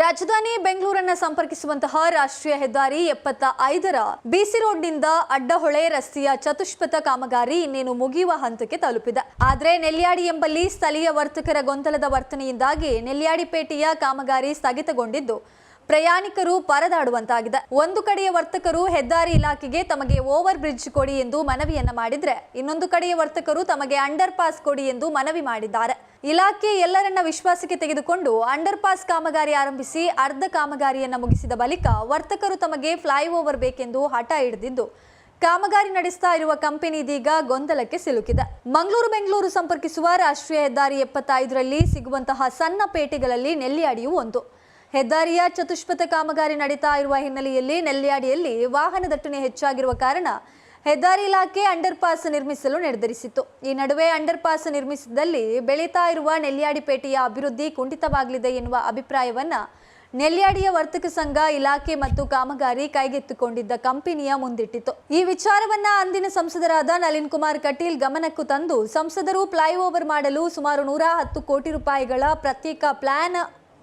ರಾಜಧಾನಿ ಬೆಂಗಳೂರನ್ನು ಸಂಪರ್ಕಿಸುವಂತಹ ರಾಷ್ಟ್ರೀಯ ಹೆದ್ದಾರಿ ಎಪ್ಪತ್ತ ಐದರ ಬಿಸಿ ರೋಡ್ನಿಂದ ಅಡ್ಡಹೊಳೆ ರಸ್ತೆಯ ಚತುಷ್ಪಥ ಕಾಮಗಾರಿ ಇನ್ನೇನು ಮುಗಿಯುವ ಹಂತಕ್ಕೆ ತಲುಪಿದೆ. ಆದರೆ ನೆಲ್ಯಾಡಿ ಎಂಬಲ್ಲಿ ಸ್ಥಳೀಯ ವರ್ತಕರ ಗೊಂದಲದ ವರ್ತನೆಯಿಂದಾಗಿ ನೆಲ್ಯಾಡಿಪೇಟೆಯ ಕಾಮಗಾರಿ ಸ್ಥಗಿತಗೊಂಡಿದ್ದು ಪ್ರಯಾಣಿಕರು ಪರದಾಡುವಂತಾಗಿದೆ. ಒಂದು ಕಡೆಯ ವರ್ತಕರು ಹೆದ್ದಾರಿ ಇಲಾಖೆಗೆ ತಮಗೆ ಓವರ್ ಬ್ರಿಡ್ಜ್ ಕೊಡಿ ಎಂದು ಮನವಿಯನ್ನ ಮಾಡಿದ್ರೆ, ಇನ್ನೊಂದು ಕಡೆಯ ವರ್ತಕರು ತಮಗೆ ಅಂಡರ್ ಪಾಸ್ ಕೊಡಿ ಎಂದು ಮನವಿ ಮಾಡಿದ್ದಾರೆ. ಇಲಾಖೆ ಎಲ್ಲರನ್ನ ವಿಶ್ವಾಸಕ್ಕೆ ತೆಗೆದುಕೊಂಡು ಅಂಡರ್ ಪಾಸ್ ಕಾಮಗಾರಿ ಆರಂಭಿಸಿ ಅರ್ಧ ಕಾಮಗಾರಿಯನ್ನ ಮುಗಿಸಿದ ಬಳಿಕ ವರ್ತಕರು ತಮಗೆ ಫ್ಲೈಓವರ್ ಬೇಕೆಂದು ಹಠ ಹಿಡಿದಿದ್ದು, ಕಾಮಗಾರಿ ನಡೆಸ್ತಾ ಇರುವ ಕಂಪನಿ ಇದೀಗ ಗೊಂದಲಕ್ಕೆ ಸಿಲುಕಿದೆ. ಮಂಗಳೂರು ಬೆಂಗಳೂರು ಸಂಪರ್ಕಿಸುವ ರಾಷ್ಟ್ರೀಯ ಹೆದ್ದಾರಿ ಎಪ್ಪತ್ತೈದರಲ್ಲಿ ಸಿಗುವಂತಹ ಸಣ್ಣ ಪೇಟೆಗಳಲ್ಲಿ ನೆಲ್ಲಿಯಾಡಿಯೂ ಒಂದು. ಹೆದ್ದಾರಿಯ ಚತುಷ್ಪಥ ಕಾಮಗಾರಿ ನಡೀತಾ ಇರುವ ಹಿನ್ನೆಲೆಯಲ್ಲಿ ನೆಲ್ಯಾಡಿಯಲ್ಲಿ ವಾಹನ ದಟ್ಟಣೆ ಹೆಚ್ಚಾಗಿರುವ ಕಾರಣ ಹೆದ್ದಾರಿ ಇಲಾಖೆ ಅಂಡರ್ ಪಾಸ್ ನಿರ್ಮಿಸಲು ನಿರ್ಧರಿಸಿತ್ತು. ಈ ನಡುವೆ ಅಂಡರ್ ಪಾಸ್ ನಿರ್ಮಿಸಿದಲ್ಲಿ ಬೆಳೀತಾ ಇರುವ ನೆಲ್ಯಾಡಿಪೇಟೆಯ ಅಭಿವೃದ್ಧಿ ಕುಂಠಿತವಾಗಲಿದೆ ಎನ್ನುವ ಅಭಿಪ್ರಾಯವನ್ನು ನೆಲ್ಯಾಡಿಯ ವರ್ತಕ ಸಂಘ, ಇಲಾಖೆ ಮತ್ತು ಕಾಮಗಾರಿ ಕೈಗೆತ್ತಿಕೊಂಡಿದ್ದ ಕಂಪನಿಯ ಮುಂದಿಟ್ಟಿತು ಈ ವಿಚಾರವನ್ನ ಅಂದಿನ ಸಂಸದರಾದ ನಳಿನ್ ಕುಮಾರ್ ಕಟೀಲ್ ಗಮನಕ್ಕೂ ತಂದು ಸಂಸದರು ಫ್ಲೈಓವರ್ ಮಾಡಲು ಸುಮಾರು ನೂರ ಹತ್ತು ಕೋಟಿ ರೂಪಾಯಿಗಳ ಪ್ರತ್ಯೇಕ ಪ್ಲಾನ್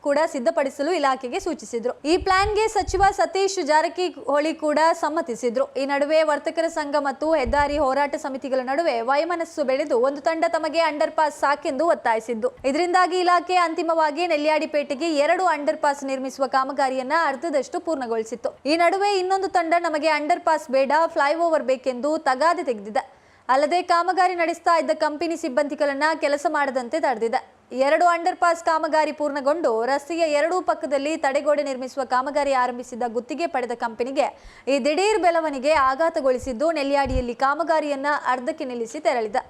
ಕೂಡ ಸಿದ್ಧಪಡಿಸಲು ಇಲಾಖೆಗೆ ಸೂಚಿಸಿದ್ರು. ಈ ಪ್ಲಾನ್ಗೆ ಸಚಿವ ಸತೀಶ್ ಜಾರಕಿಹೊಳಿ ಕೂಡ ಸಮ್ಮತಿಸಿದ್ರು. ಈ ನಡುವೆ ವರ್ತಕರ ಸಂಘ ಮತ್ತು ಹೆದ್ದಾರಿ ಹೋರಾಟ ಸಮಿತಿಗಳ ನಡುವೆ ವೈಮನಸ್ಸು ಬೆಳೆದು ಒಂದು ತಂಡ ತಮಗೆ ಅಂಡರ್ ಪಾಸ್ ಸಾಕೆಂದು ಒತ್ತಾಯಿಸಿದ್ದು. ಇದರಿಂದಾಗಿ ಇಲಾಖೆ ಅಂತಿಮವಾಗಿ ನೆಲ್ಯಾಡಿಪೇಟೆಗೆ ಎರಡು ಅಂಡರ್ ಪಾಸ್ ನಿರ್ಮಿಸುವ ಕಾಮಗಾರಿಯನ್ನ ಅರ್ಧದಷ್ಟು ಪೂರ್ಣಗೊಳಿಸಿತ್ತು. ಈ ನಡುವೆ ಇನ್ನೊಂದು ತಂಡ ನಮಗೆ ಅಂಡರ್ ಪಾಸ್ ಬೇಡ, ಫ್ಲೈಓವರ್ ಬೇಕೆಂದು ತಗಾದೆ ತೆಗೆದಿದೆ. ಅಲ್ಲದೆ ಕಾಮಗಾರಿ ನಡೆಸ್ತಾ ಇದ್ದ ಕಂಪನಿ ಸಿಬ್ಬಂದಿಗಳನ್ನ ಕೆಲಸ ಮಾಡದಂತೆ ತಡೆದಿದೆ. ಎರಡು ಅಂಡರ್ ಪಾಸ್ ಕಾಮಗಾರಿ ಪೂರ್ಣಗೊಂಡು ರಸ್ತೆಯ ಎರಡೂ ಪಕ್ಕದಲ್ಲಿ ತಡೆಗೋಡೆ ನಿರ್ಮಿಸುವ ಕಾಮಗಾರಿ ಆರಂಭಿಸಿದ ಗುತ್ತಿಗೆ ಪಡೆದ ಕಂಪನಿಗೆ ಈ ದಿಢೀರ್ ಬೆಳವಣಿಗೆ ಆಘಾತಗೊಳಿಸಿದ್ದು ನೆಲ್ಯಾಡಿಯಲ್ಲಿ ಕಾಮಗಾರಿಯನ್ನ ಅರ್ಧಕ್ಕೆ ನಿಲ್ಲಿಸಿ ತೆರಳಿದೆ.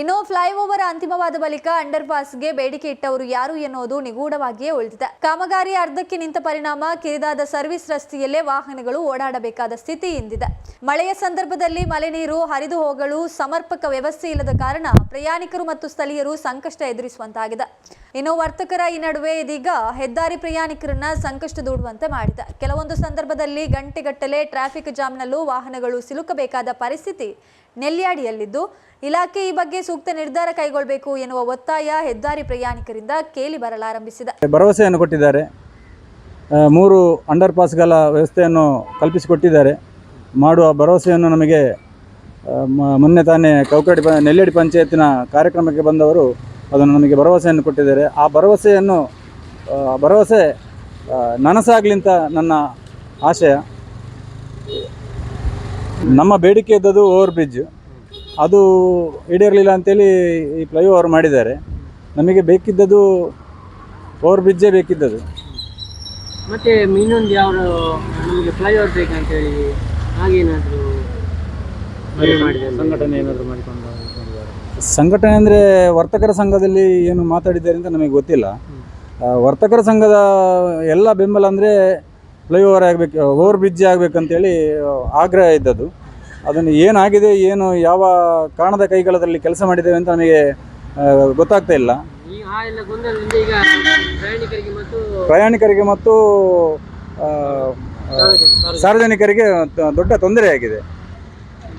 ಇನ್ನು ಫ್ಲೈಓವರ್ ಅಂತಿಮವಾದ ಬಳಿಕ ಅಂಡರ್ ಪಾಸ್ಗೆ ಬೇಡಿಕೆ ಇಟ್ಟವರು ಯಾರು ಎನ್ನುವುದು ನಿಗೂಢವಾಗಿಯೇ ಉಳಿದಿದೆ. ಕಾಮಗಾರಿ ಅರ್ಧಕ್ಕೆ ನಿಂತ ಪರಿಣಾಮ, ಕಿರಿದಾದ ಸರ್ವಿಸ್ ರಸ್ತೆಯಲ್ಲೇ ವಾಹನಗಳು ಓಡಾಡಬೇಕಾದ ಸ್ಥಿತಿ ಇಂದಿದೆ. ಮಳೆಯ ಸಂದರ್ಭದಲ್ಲಿ ಮಳೆ ನೀರು, ಹರಿದು ಹೋಗಲು ಸಮರ್ಪಕ ವ್ಯವಸ್ಥೆ ಇಲ್ಲದ ಕಾರಣ ಪ್ರಯಾಣಿಕರು ಮತ್ತು ಸ್ಥಳೀಯರು ಸಂಕಷ್ಟ ಎದುರಿಸುವಂತಾಗಿದೆ. ಇನ್ನು ವರ್ತಕರ ಈ ನಡುವೆ ಇದೀಗ ಹೆದ್ದಾರಿ ಪ್ರಯಾಣಿಕರನ್ನ ಸಂಕಷ್ಟ ದೂಡುವಂತೆ ಮಾಡಿದೆ. ಕೆಲವೊಂದು ಸಂದರ್ಭದಲ್ಲಿ ಗಂಟೆಗಟ್ಟಲೆ ಟ್ರಾಫಿಕ್ ಜಾಮ್ನಲ್ಲೂ ವಾಹನಗಳು ಸಿಲುಕಬೇಕಾದ ಪರಿಸ್ಥಿತಿ ನೆಲ್ಯಾಡಿಯಲ್ಲಿದ್ದು ಇಲಾಖೆ ಈ ಬಗ್ಗೆ ಸೂಕ್ತ ನಿರ್ಧಾರ ಕೈಗೊಳ್ಳಬೇಕು ಎನ್ನುವ ಒತ್ತಾಯ ಹೆದ್ದಾರಿ ಪ್ರಯಾಣಿಕರಿಂದ ಕೇಳಿ ಬರಲಾರಂಭಿಸಿದೆ. ಭರವಸೆಯನ್ನು ಕೊಟ್ಟಿದ್ದಾರೆ. ಮೂರು ಅಂಡರ್ ಪಾಸ್ಗಳ ವ್ಯವಸ್ಥೆಯನ್ನು ಕಲ್ಪಿಸಿಕೊಟ್ಟಿದ್ದಾರೆ. ಮಾಡುವ ಭರವಸೆಯನ್ನು ನಮಗೆ ಮೊನ್ನೆ ತಾನೇ ಕೌಕಡಿ ನೆಲ್ಲೇಡಿ ಪಂಚಾಯತಿನ ಕಾರ್ಯಕ್ರಮಕ್ಕೆ ಬಂದವರು ಅದನ್ನು ನಮಗೆ ಭರವಸೆಯನ್ನು ಕೊಟ್ಟಿದ್ದಾರೆ. ಆ ಭರವಸೆಯನ್ನು ಭರವಸೆ ನನಸಾಗ್ಲಿಂತ ನನ್ನ ಆಶಯ. ನಮ್ಮ ಬೇಡಿಕೆ ಇದ್ದದ್ದು ಓವರ್ ಬ್ರಿಡ್ಜ್. ಅದು ಈಡೇರಲಿಲ್ಲ ಅಂತೇಳಿ ಈ ಫ್ಲೈಓವರ್ ಮಾಡಿದ್ದಾರೆ. ನಮಗೆ ಬೇಕಿದ್ದದ್ದು ಓವರ್ ಬ್ರಿಡ್ಜೇ ಬೇಕಿದ್ದದು ಮತ್ತೆ ಇನ್ನೊಂದು ಯಾವ ನಮಗೆ ಫ್ಲೈಓವರ್ ಬೇಕಂತ ಹೇಳಿ ಹಾಗೇನಾದರೂ ಸಂಘಟನೆ ಏನಾದರೂ ಮಾಡಿಕೊಂಡು ಸಂಘಟನೆ ಅಂದರೆ ವರ್ತಕರ ಸಂಘದಲ್ಲಿ ಏನು ಮಾತಾಡಿದ್ದಾರೆ ಅಂತ ನಮಗೆ ಗೊತ್ತಿಲ್ಲ. ವರ್ತಕರ ಸಂಘದ ಎಲ್ಲ ಬೆಂಬಲ ಅಂದರೆ ಫ್ಲೈಓವರ್ ಆಗಬೇಕು ಓವರ್ ಬ್ರಿಡ್ಜ್ ಆಗಬೇಕಂತೇಳಿ ಆಗ್ರಹ ಇದ್ದದ್ದು. ಅದನ್ನು ಏನಾಗಿದೆ ಏನು ಯಾವ ಕಾರಣದ ಕೈಗಳದಲ್ಲಿ ಕೆಲಸ ಮಾಡಿದ್ದೇವೆ ಅಂತ ನಮಗೆ ಗೊತ್ತಾಗ್ತಾ ಇಲ್ಲ. ಪ್ರಯಾಣಿಕರಿಗೆ ಮತ್ತು ಸಾರ್ವಜನಿಕರಿಗೆ. ದೊಡ್ಡ ತೊಂದರೆಯಾಗಿದೆ.